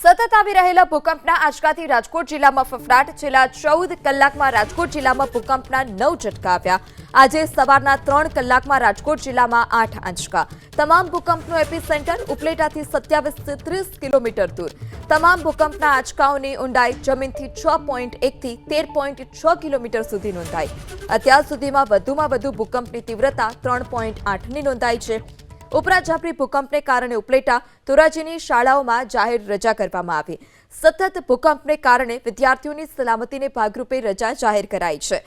સતત આવી રહેલા ભૂકંપના આંચકાથી રાજકોટ જિલ્લામાં ફફડાટ. છેલ્લા ચૌદ કલાકમાં રાજકોટ જિલ્લામાં ભૂકંપના નવ ઝટકા આવ્યા. આજે સવારના ત્રણ કલાકમાં રાજકોટ જિલ્લામાં આઠ આંચકા. તમામ ભૂકંપનું એપિસેન્ટર ઉપલેટાથી સત્યાવીસથી ત્રીસ કિલોમીટર દૂર. તમામ ભૂકંપના આંચકાઓની ઊંડાઈ જમીનથી છ પોઈન્ટ એકથી તેર પોઈન્ટ છ કિલોમીટર સુધી નોંધાઈ. અત્યાર સુધીમાં વધુમાં વધુ ભૂકંપની તીવ્રતા ત્રણ પોઈન્ટ આઠની નોંધાઈ છે. ઉપરાજાપરી ભૂકંપને કારણે ઉપલેટા ધોરાજીની શાળાઓમાં જાહેર રજા કરવામાં આવી. સતત ભૂકંપને કારણે વિદ્યાર્થીઓની સલામતીને ભાગરૂપે રજા જાહેર કરાઈ છે.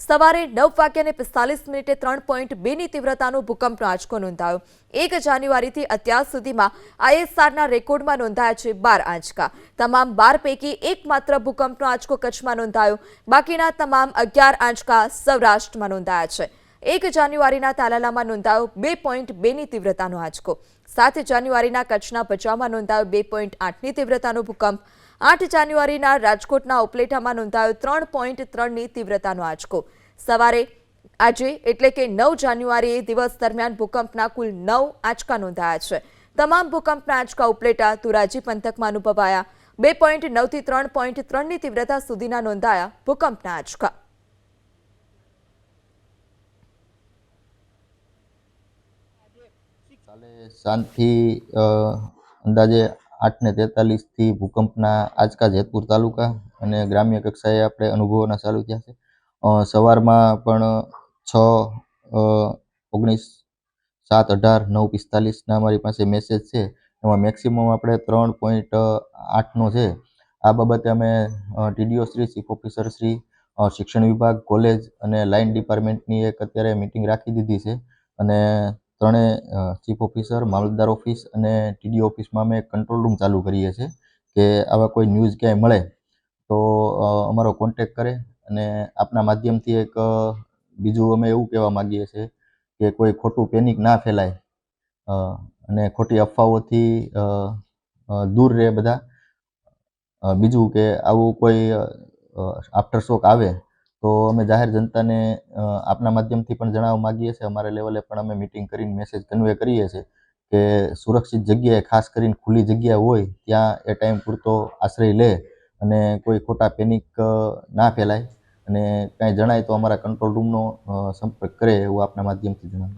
સવારે નવ વાગ્યાને પિસ્તાલીસ મિનિટે ત્રણ પોઈન્ટ બેની તીવ્રતાનો ભૂકંપનો આંચકો નોંધાયો. એક જાન્યુઆરીથી અત્યાર સુધીમાં આઈએસઆરના રેકોર્ડમાં નોંધાયા છે બાર આંચકા. તમામ બાર પૈકી એકમાત્ર ભૂકંપનો આંચકો કચ્છમાં નોંધાયો. બાકીના તમામ અગિયાર આંચકા સૌરાષ્ટ્રમાં નોંધાયા છે. એક જાન્યુઆરીના તાલાલામાં નોંધાયો બે પોઈન્ટ બેની તીવ્રતાનો આંચકો. સાત જાન્યુઆરીના કચ્છના ભચાઉમાં નોંધાયો બે પોઈન્ટ આઠની તીવ્રતાનો ભૂકંપ. આઠ જાન્યુઆરીના રાજકોટના ઉપલેટામાં નોંધાયો ત્રણ પોઈન્ટ ત્રણની તીવ્રતાનો આંચકો. સવારે આજે એટલે કે નવ જાન્યુઆરીએ દિવસ દરમિયાન ભૂકંપના કુલ નવ આંચકા નોંધાયા છે. તમામ ભૂકંપના આંચકા ઉપલેટા તુરાજી પંથકમાં અનુભવાયા. બે પોઈન્ટ નવથી ત્રણ પોઈન્ટ ત્રણની તીવ્રતા સુધીના નોંધાયા ભૂકંપના આંચકા. કાલે સાંજથી અંદાજે આઠ ને તેતાલીસથી ભૂકંપના આંચકા જેતપુર તાલુકા અને ગ્રામ્ય કક્ષાએ આપણે અનુભવોના ચાલુ થયા છે. સવારમાં પણ છ ઓગણીસ, સાત, અઢાર, નવ, પિસ્તાલીસના અમારી પાસે મેસેજ છે. એમાં મેક્સિમમ આપણે ત્રણ પોઈન્ટ આઠનો છે. આ બાબતે અમે TDO Shri chief officer Shri શિક્ષણ વિભાગ કોલેજ અને લાઇન ડિપાર્ટમેન્ટની એક અત્યારે મિટિંગ રાખી દીધી છે. અને ત્રણેય ચીફ ઓફિસર મામલતદાર ઓફિસ અને ટીડીઓ ઓફિસમાં અમે કંટ્રોલ રૂમ ચાલુ કરીએ છીએ કે આવા કોઈ ન્યૂઝ ક્યાંય મળે તો અમારો કોન્ટેક કરે અને આપના માધ્યમથી એક બીજું અમે એવું કહેવા માગીએ છીએ કે કોઈ ખોટું પેનિક ના ફેલાય અને ખોટી અફવાઓથી દૂર રહે બધા. બીજું કે આવું કોઈ આફ્ટર શોક આવે તો અમે જાહેર જનતાને આપના માધ્યમથી પણ જણાવવા માગીએ છીએ. અમારા લેવલે પણ અમે મિટિંગ કરીને મેસેજ કન્વે કરીએ છીએ કે સુરક્ષિત જગ્યાએ, ખાસ કરીને ખુલ્લી જગ્યા હોય, ત્યાં એ ટાઈમ પૂરતો આશ્રય લે અને કોઈ ખોટા પેનિક ના ફેલાય અને કાંઈ જણાય તો અમારા કંટ્રોલ રૂમનો સંપર્ક કરે એવું આપના માધ્યમથી જણાવું